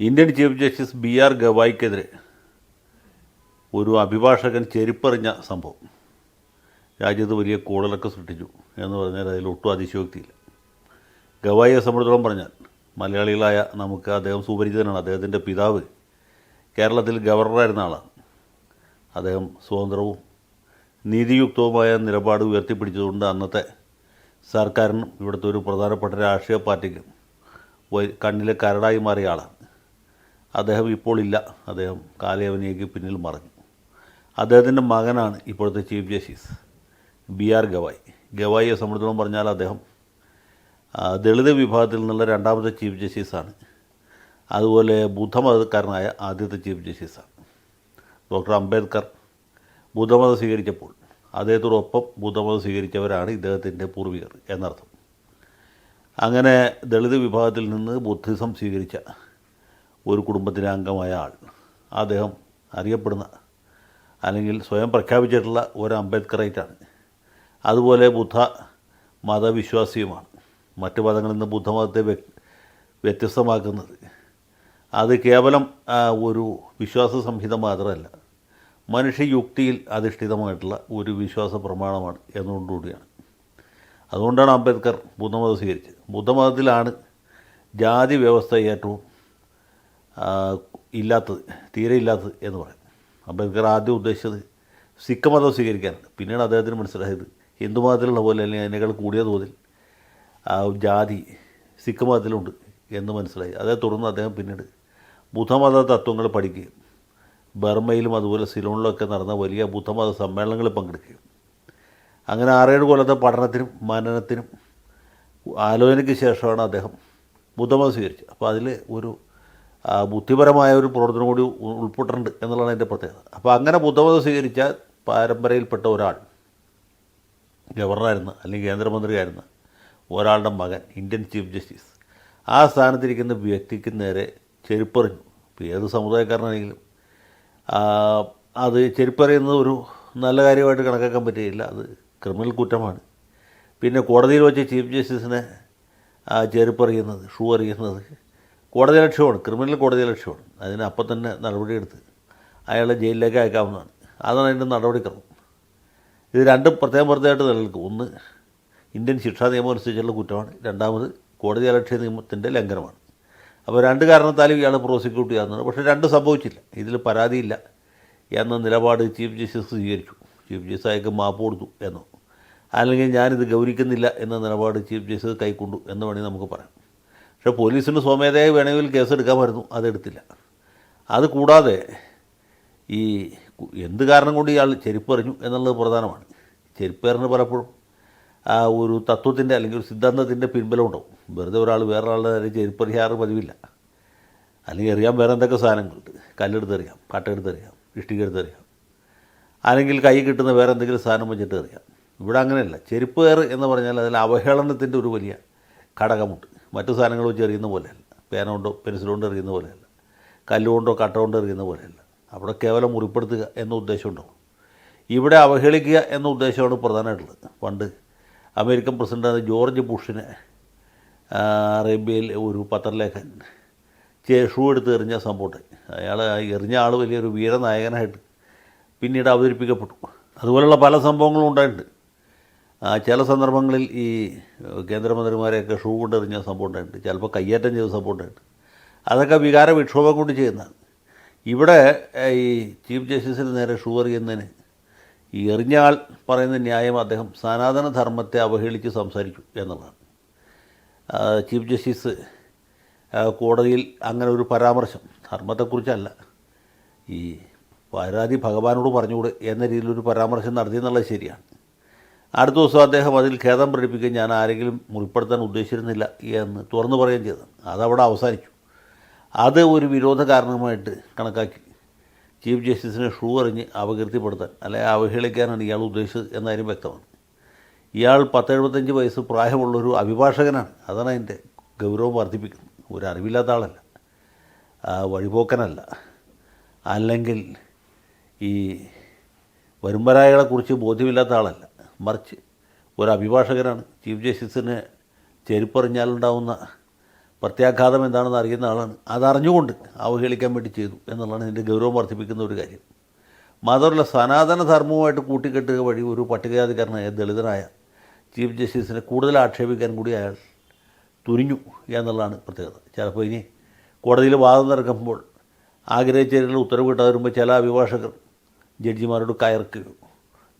Indian chief justice B R ഗവായിക്കെതിരെ ഒരു അഭിഭാഷകൻ ചെരുപ്പറിഞ്ഞ സംഭവം. രാജ്യത്ത് വലിയ കൂടലൊക്കെ സൃഷ്ടിച്ചു എന്ന് പറഞ്ഞാൽ അതിൽ ഒട്ടും അതിശയോക്തിയില്ല. ഗവായിയെ സംബന്ധിച്ചോളം പറഞ്ഞാൽ മലയാളികളായ നമുക്ക് അദ്ദേഹം സുപരിചിതനാണ്. അദ്ദേഹത്തിന്റെ പിതാവ് കേരളത്തിൽ ഗവർണറായിരുന്ന ആളാണ്. അദ്ദേഹം സ്വതന്ത്രവും നീതിയുക്തവുമായ നിലപാട് ഉയർത്തിപ്പിടിച്ചതുകൊണ്ട് അന്നത്തെ സർക്കാരിനും ഇവിടുത്തെ ഒരു പ്രധാനപ്പെട്ട രാഷ്ട്രീയ പാർട്ടിക്കും കണ്ണിലെ കരടായി മാറിയ ആളാണ്. അദ്ദേഹം ഇപ്പോൾ ഇല്ല. അദ്ദേഹം കാലയവനിയേക്ക് പിന്നിൽ മറഞ്ഞു. അദ്ദേഹത്തിന്റെ മകനാണ് ഇപ്പോഴത്തെ chief justice B R Gavai. ഗവായിയെ സംബന്ധിച്ചോളം പറഞ്ഞാൽ അദ്ദേഹം ദളിത് വിഭാഗത്തിൽ നിന്നുള്ള രണ്ടാമത്തെ ചീഫ് ജസ്റ്റിസാണ്. അതുപോലെ ബുദ്ധമതക്കാരനായ ആദ്യത്തെ ചീഫ് ജസ്റ്റിസാണ്. ഡോക്ടർ അംബേദ്കർ ബുദ്ധമതം സ്വീകരിച്ചപ്പോൾ അദ്ദേഹത്തോടൊപ്പം ബുദ്ധമതം സ്വീകരിച്ചവരാണ് ഇദ്ദേഹത്തിന്റെ പൂർവികർ എന്നർത്ഥം. അങ്ങനെ ദളിത് വിഭാഗത്തിൽ നിന്ന് ബുദ്ധിസം സ്വീകരിച്ച ഒരു കുടുംബത്തിലെ അംഗമായ ആൾ. അദ്ദേഹം അറിയപ്പെടുന്ന അല്ലെങ്കിൽ സ്വയം പ്രഖ്യാപിച്ചിട്ടുള്ള ഒരു അംബേദ്കറേറ്റാണ് അതുപോലെ ബുദ്ധ മതവിശ്വാസിയുമാണ്. മറ്റ് മതങ്ങളിൽ നിന്ന് ബുദ്ധമതത്തെ വ്യ- വ്യത്യസ്തമാക്കുന്നത്. അത് കേവലം ഒരു വിശ്വാസ സംഹിത മാത്രമല്ല മനുഷ്യയുക്തിയിൽ അധിഷ്ഠിതമായിട്ടുള്ള ഒരു വിശ്വാസ പ്രമാണമാണ് എന്നുകൊണ്ടുകൂടിയാണ് അതുകൊണ്ടാണ് അംബേദ്കർ ബുദ്ധമതം സ്വീകരിച്ചത്. ബുദ്ധമതത്തിലാണ് ജാതി വ്യവസ്ഥ ഏറ്റവും ഇല്ലാത്തത് തീരെ ഇല്ലാത്തത് എന്ന് പറയും. അംബേദ്കർ ആദ്യം ഉദ്ദേശിച്ചത് സിഖ് മതം സ്വീകരിക്കാനാണ് പിന്നീട് അദ്ദേഹത്തിന് മനസ്സിലായത് ഹിന്ദു മതത്തിലുള്ള പോലെ അല്ലെങ്കിൽ അതിനേക്കാൾ കൂടിയ തോതിൽ ജാതി സിഖ് മതത്തിലുണ്ട് എന്ന് മനസ്സിലായി. അതേ തുടർന്ന് അദ്ദേഹം പിന്നീട് ബുദ്ധമത തത്വങ്ങൾ പഠിക്കുകയും ബർമ്മയിലും അതുപോലെ സിലോണിലൊക്കെ നടന്ന വലിയ ബുദ്ധമത സമ്മേളനങ്ങളിൽ പങ്കെടുക്കുകയും. അങ്ങനെ ആറേഴ് കൊല്ലത്തെ പഠനത്തിനും മനനത്തിനും ആലോചനയ്ക്ക് ശേഷമാണ് അദ്ദേഹം ബുദ്ധമതം സ്വീകരിച്ചത്. അപ്പോൾ അതിൽ ഒരു ബുദ്ധിപരമായ ഒരു പ്രവർത്തനം കൂടി ഉൾപ്പെട്ടിട്ടുണ്ട് എന്നുള്ളതാണ് എന്റെ പ്രത്യേകത. അപ്പോൾ അങ്ങനെ ബുദ്ധമതം സ്വീകരിച്ച പാരമ്പര്യയിൽപ്പെട്ട ഒരാൾ ഗവർണറായിരുന്ന അല്ലെങ്കിൽ കേന്ദ്രമന്ത്രിയായിരുന്ന ഒരാളുടെ മകൻ ഇന്ത്യൻ ചീഫ് ജസ്റ്റിസ് ആ സ്ഥാനത്തിരിക്കുന്ന വ്യക്തിക്ക് നേരെ ചെരുപ്പറിഞ്ഞു. ഇപ്പോൾ ഏത് സമുദായക്കാരനാണെങ്കിലും അത് ചെരുപ്പറിയുന്നത് ഒരു നല്ല കാര്യമായിട്ട് കണക്കാക്കാൻ പറ്റുകയില്ല. അത് ക്രിമിനൽ കുറ്റമാണ്. പിന്നെ കോടതിയിൽ വെച്ച് ചീഫ് ജസ്റ്റിസിനെ ചെരുപ്പറിയുന്നത് ഷൂ അറിയുന്നത് കോടതി ലക്ഷ്യമാണ് ക്രിമിനൽ കോടതി ലക്ഷ്യമാണ്. അതിന് അപ്പം തന്നെ നടപടിയെടുത്ത് അയാളെ ജയിലിലേക്ക് അയക്കാവുന്നതാണ്. അതാണ് അതിന്റെ നടപടിക്രമം. ഇത് രണ്ടും പ്രത്യേകം പ്രത്യേകമായിട്ട് നിലനിൽക്കും. ഒന്ന് ഇന്ത്യൻ ശിക്ഷാ നിയമം അനുസരിച്ചുള്ള കുറ്റമാണ്. രണ്ടാമത് കോടതി അലക്ഷ്യ നിയമത്തിന്റെ ലംഘനമാണ്. അപ്പോൾ രണ്ട് കാരണത്താലും ഇയാൾ പ്രോസിക്യൂട്ട് ചെയ്യാവുന്നതാണ്. പക്ഷേ രണ്ട് സംഭവിച്ചില്ല. ഇതിൽ പരാതിയില്ല എന്ന നിലപാട് ചീഫ് ജസ്റ്റിസ് സ്വീകരിച്ചു. ചീഫ് ജസ്റ്റിസ് അയാൾക്ക് മാപ്പ് കൊടുത്തു എന്നോ അല്ലെങ്കിൽ ഞാനിത് ഗൗരിക്കുന്നില്ല എന്ന നിലപാട് ചീഫ് ജസ്റ്റിസ് കൈക്കൊണ്ടു എന്ന് വേണമെങ്കിൽ നമുക്ക് പറയാം. പക്ഷേ പോലീസിന് സ്വമേധയായി വേണമെങ്കിൽ കേസെടുക്കാമായിരുന്നു. അതെടുത്തില്ല. അത് കൂടാതെ ഈ എന്ത് കാരണം കൊണ്ട് ഇയാൾ ചെരുപ്പെറിഞ്ഞു എന്നുള്ളത് പ്രധാനമാണ്. ചെരുപ്പേറിന് പലപ്പോഴും ആ ഒരു തത്വത്തിന്റെ അല്ലെങ്കിൽ ഒരു സിദ്ധാന്തത്തിന്റെ പിൻബലം ഉണ്ടാവും. വെറുതെ ഒരാൾ വേറൊരാളുടെ നേരെ ചെരുപ്പറിയാറ് പതിവില്ല. അല്ലെങ്കിൽ എറിയാൻ വേറെ എന്തൊക്കെ സാധനങ്ങളുണ്ട്? കല്ലെടുത്തെറിയാം ഇഷ്ടിക എടുത്തെറിയാം അല്ലെങ്കിൽ കൈ കിട്ടുന്ന വേറെ എന്തെങ്കിലും സാധനം വെച്ചിട്ട് എറിയാം ഇവിടെ അങ്ങനെയല്ല. ചെരുപ്പ് കയറ് എന്ന് പറഞ്ഞാൽ അതിൽ അവഹേളനത്തിന്റെ ഒരു വലിയ ഘടകമുണ്ട്. മറ്റു സാധനങ്ങൾ വെച്ച് എറിയുന്ന പോലെയല്ല. പേന കൊണ്ടോ പെൻസിൽ കൊണ്ടോ എറിയുന്ന പോലെയല്ല. കല്ലുകൊണ്ടോ കട്ട കൊണ്ടോ എറിയുന്ന പോലെയല്ല. അവിടെ കേവലം മുറിപ്പെടുത്തുക എന്ന ഉദ്ദേശം ഉണ്ടാവും. ഇവിടെ അവഹേളിക്കുക എന്ന ഉദ്ദേശമാണ് പ്രധാനമായിട്ടുള്ളത്. പണ്ട് അമേരിക്കൻ പ്രസിഡന്റായ ജോർജ് ബുഷിനെ അറേബ്യയിൽ ഒരു പത്രലേഖൻ ഷൂ എടുത്ത് എറിഞ്ഞ സംഭവത്തെ അയാൾ എറിഞ്ഞ ആൾ വലിയൊരു വീരനായകനായിട്ട് പിന്നീട് അവതരിപ്പിക്കപ്പെട്ടു. അതുപോലെയുള്ള പല സംഭവങ്ങളും ഉണ്ടായിട്ടുണ്ട്. ചില സന്ദർഭങ്ങളിൽ ഈ കേന്ദ്രമന്ത്രിമാരെയൊക്കെ ഷൂ കൊണ്ടെറിഞ്ഞ ഉണ്ടായിട്ടുണ്ട് ചിലപ്പോൾ കയ്യേറ്റം ചെയ്ത ഉണ്ടായിട്ടുണ്ട് അതൊക്കെ വികാര വിക്ഷോഭം കൊണ്ട് ചെയ്യുന്നതാണ്. ഇവിടെ ഈ ചീഫ് ജസ്റ്റിസിന് നേരെ ഷൂ എറിയുന്നതിന് ഈ എറിഞ്ഞ ആൾ പറയുന്ന ന്യായം അദ്ദേഹം സനാതന ധർമ്മത്തെ അവഹേളിച്ച് സംസാരിച്ചു എന്നുള്ളതാണ്. ചീഫ് ജസ്റ്റിസ് കോടതിയിൽ അങ്ങനെ ഒരു പരാമർശം ധർമ്മത്തെക്കുറിച്ചല്ല. ഈ പരാതി ഭഗവാനോട് പറഞ്ഞുകൂടെ എന്ന രീതിയിലൊരു പരാമർശം നടത്തി എന്നുള്ളത് ശരിയാണ്. അടുത്ത ദിവസം അദ്ദേഹം അതിൽ ഖേദം പ്രകടിപ്പിക്കുക ഞാൻ ആരെങ്കിലും മുറിപ്പെടുത്താൻ ഉദ്ദേശിച്ചിരുന്നില്ല എന്ന് തുറന്നു പറയുകയും ചെയ്തു. അതവിടെ അവസാനിച്ചു. അത് ഒരു വിരോധ കാരണമായിട്ട് കണക്കാക്കി ചീഫ് ജസ്റ്റിസിനെ ഷൂ എറിഞ്ഞ് അപകീർത്തിപ്പെടുത്താൻ അല്ലെങ്കിൽ അവഹേളിക്കാനാണ് ഇയാൾ ഉദ്ദേശിച്ചത് എന്നായാലും വ്യക്തമാണ്. ഇയാൾ പത്തെഴുപത്തഞ്ച് വയസ്സ് പ്രായമുള്ളൊരു അഭിഭാഷകനാണ്. അതാണ് അതിന്റെ ഗൗരവം വർദ്ധിപ്പിക്കുന്നത്. ഒരു അറിവില്ലാത്ത ആളല്ല. വഴിപോക്കനല്ല. അല്ലെങ്കിൽ ഈ വരുമ്പരായകളെക്കുറിച്ച് ബോധ്യമില്ലാത്ത ആളല്ല. മറിച്ച് ഒരു അഭിഭാഷകനാണ് ചീഫ് ജസ്റ്റിസിന് ചെരുപ്പറിഞ്ഞാലുണ്ടാവുന്ന പ്രത്യാഘാതം എന്താണെന്ന് അറിയുന്ന ആളാണ്. അതറിഞ്ഞുകൊണ്ട് അവഹേളിക്കാൻ വേണ്ടി ചെയ്തു എന്നുള്ളതാണ് ഇതിന്റെ ഗൗരവം വർദ്ധിപ്പിക്കുന്ന ഒരു കാര്യം. മാത്രമല്ല സനാതന ധർമ്മവുമായിട്ട് കൂട്ടിക്കെട്ടുക വഴി ഒരു പട്ടികജാതിക്കാരനായ ദളിതനായ ചീഫ് ജസ്റ്റിസിനെ കൂടുതൽ ആക്ഷേപിക്കാൻ കൂടി അയാൾ തുനിഞ്ഞു എന്നുള്ളതാണ് പ്രത്യേകത. ചിലപ്പോൾ ഇനി കോടതിയിൽ വാദം നടക്കുമ്പോൾ ആഗ്രഹിച്ചതിനുള്ള ഉത്തരവ് കിട്ടാതെ വരുമ്പോൾ ചില അഭിഭാഷകർ ജഡ്ജിമാരോട് കയർക്കുകയോ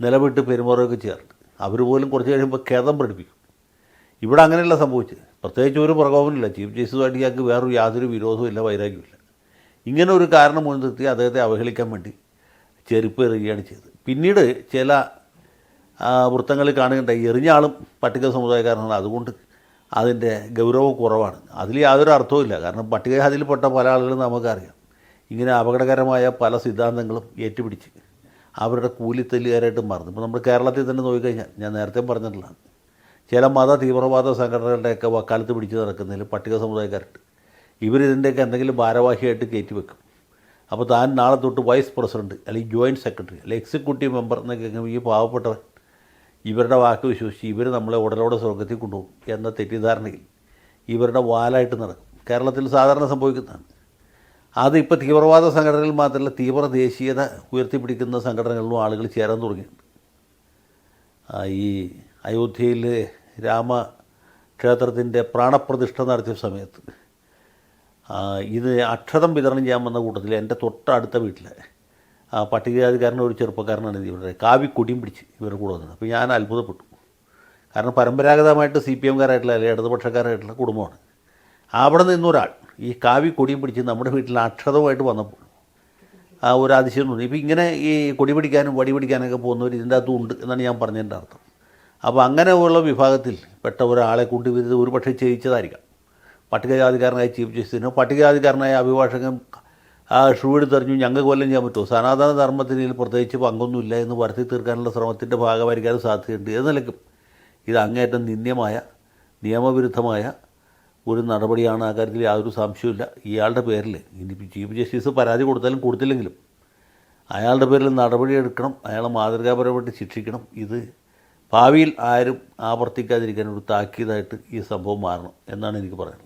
നിലവിട്ട് പെരുമാറുകയൊക്കെ ചെയ്യാറുണ്ട്. അവർ പോലും കുറച്ച് കഴിയുമ്പോൾ ഖേദം പ്രകടിപ്പിക്കും. ഇവിടെ അങ്ങനെയല്ല സംഭവിച്ചത്. പ്രത്യേകിച്ച് ഒരു പ്രകോപനമില്ല. ചീഫ് ജസ്റ്റിസുമായിട്ട് ഇയാൾക്ക് വേറൊരു യാതൊരു വിരോധവും ഇല്ല വൈരാഗ്യമില്ല ഇങ്ങനെ ഒരു കാരണം മുൻനിർത്തി അദ്ദേഹത്തെ അവഹേളിക്കാൻ വേണ്ടി ചെരുപ്പ് എറിയുകയാണ് ചെയ്തത്. പിന്നീട് ചില വൃത്തങ്ങളിൽ കാണുകയുണ്ടായി എറിഞ്ഞ ആളും പട്ടിക സമുദായക്കാരനാണ്. അതുകൊണ്ട് അതിന്റെ ഗൗരവം കുറവാണ്. അതിൽ യാതൊരു അർത്ഥവുമില്ല. കാരണം പട്ടികജാതിയിൽപ്പെട്ട പല ആളുകളും നമുക്കറിയാം. ഇങ്ങനെ അപകടകരമായ പല സിദ്ധാന്തങ്ങളും ഏറ്റുപിടിച്ച് അവരുടെ കൂലിത്തല്ലുകാരായിട്ട് മാറുന്നു. ഇപ്പോൾ നമ്മൾ കേരളത്തിൽ തന്നെ നോക്കിക്കഴിഞ്ഞാൽ ഞാൻ നേരത്തെ പറഞ്ഞിട്ടുള്ളതാണ് ചില മത തീവ്രവാദ സംഘടനകളുടെയൊക്കെ വക്കാലത്ത് പിടിച്ച് നടക്കുന്നതിൽ പട്ടിക സമുദായക്കാരുണ്ട്. ഇവരിതിന്റെയൊക്കെ എന്തെങ്കിലും ഭാരവാഹിയായിട്ട് കയറ്റി വെക്കും. അപ്പോൾ താൻ നാളെ തൊട്ട് വൈസ് പ്രസിഡന്റ് അല്ലെങ്കിൽ ജോയിന്റ് സെക്രട്ടറി അല്ലെങ്കിൽ എക്സിക്യൂട്ടീവ് മെമ്പർ എന്നൊക്കെ ഈ പാവപ്പെട്ടവൻ ഇവരുടെ വാക്ക് വിശ്വസിച്ച് ഇവർ നമ്മളെ ഉടലോടെ സ്വർഗത്തിൽ കൊണ്ടുപോകും എന്ന തെറ്റിദ്ധാരണയിൽ ഇവരുടെ വാലായിട്ട് നടക്കും. കേരളത്തിൽ സാധാരണ സംഭവിക്കുന്നതാണ്. അത് ഇപ്പോൾ തീവ്രവാദ സംഘടനകളിൽ മാത്രമല്ല തീവ്ര ദേശീയത ഉയർത്തിപ്പിടിക്കുന്ന സംഘടനകളിലും ആളുകൾ ചേരാൻ തുടങ്ങിയിട്ടുണ്ട് ഈ രാമ ക്ഷേത്രത്തിന്റെ പ്രാണപ്രതിഷ്ഠ നടത്തിയ സമയത്ത് ഇത് അക്ഷതം വിതരണം ചെയ്യാൻ വന്ന കൂട്ടത്തിൽ എന്റെ തൊട്ടടുത്ത വീട്ടിലെ ആ പട്ടികജാതിക്കാരൻ ഒരു ചെറുപ്പക്കാരനാണ് ഇത് ഇവരുടെ കാവി കൊടിയും പിടിച്ച് ഇവരുടെ കൂടെ വന്നത്. അപ്പോൾ ഞാൻ അത്ഭുതപ്പെട്ടു. കാരണം പരമ്പരാഗതമായിട്ട് സി പി എംകാരായിട്ടുള്ള അല്ലെങ്കിൽ ഇടതുപക്ഷക്കാരായിട്ടുള്ള കുടുംബമാണ്. അവിടെ നിന്നൊരാൾ ഈ കാവി കൊടിയും പിടിച്ച് നമ്മുടെ വീട്ടിൽ അക്ഷതമായിട്ട് വന്നപ്പോൾ ആ ഒരു അതിശയം തോന്നി. ഇപ്പം ഇങ്ങനെ ഈ കൊടി പിടിക്കാനും വടി പിടിക്കാനൊക്കെ പോകുന്നവർ ഇതിന്റെ അകത്തും ഉണ്ട് എന്നാണ് ഞാൻ പറഞ്ഞതിന്റെ അർത്ഥം. അപ്പോൾ അങ്ങനെയുള്ള വിഭാഗത്തിൽ പെട്ട ഒരാളെ കൊണ്ട് വരുന്നത് ഒരു പക്ഷേ ചെയ്യിച്ചതായിരിക്കാം. പട്ടികജാതിക്കാരനായ ചീഫ് ജസ്റ്റിസിനോ പട്ടികജാതിക്കാരനായ അഭിഭാഷകൻ ആ ഷൂ എടുത്തെറിഞ്ഞു ഞങ്ങൾക്ക് കൊല്ലം ചെയ്യാൻ പറ്റുമോ? സനാതന ഇതിൽ പ്രത്യേകിച്ച് പങ്കൊന്നുമില്ല എന്ന് വരുത്തി തീർക്കാനുള്ള ശ്രമത്തിന്റെ ഭാഗമായിരിക്കാനും സാധ്യതയുണ്ട്. നിലയ്ക്കും ഇത് അങ്ങേയറ്റം നിന്ദ്യമായ നിയമവിരുദ്ധമായ ഒരു നടപടിയാണ് ആ കാര്യത്തിൽ യാതൊരു സംശയമില്ല ഇയാളുടെ പേരിൽ ഇനി ചീഫ് ജസ്റ്റിസ് പരാതി കൊടുത്താലും കൊടുത്തില്ലെങ്കിലും അയാളുടെ പേരിൽ നടപടിയെടുക്കണം അയാളെ മാതൃകാപരമായിട്ട് ശിക്ഷിക്കണം. ഇത് ഭാവിയിൽ ആരും ആവർത്തിക്കാതിരിക്കാൻ ഒരു താക്കീതായിട്ട് ഈ സംഭവം മാറണം എന്നാണ് എനിക്ക് പറയുന്നത്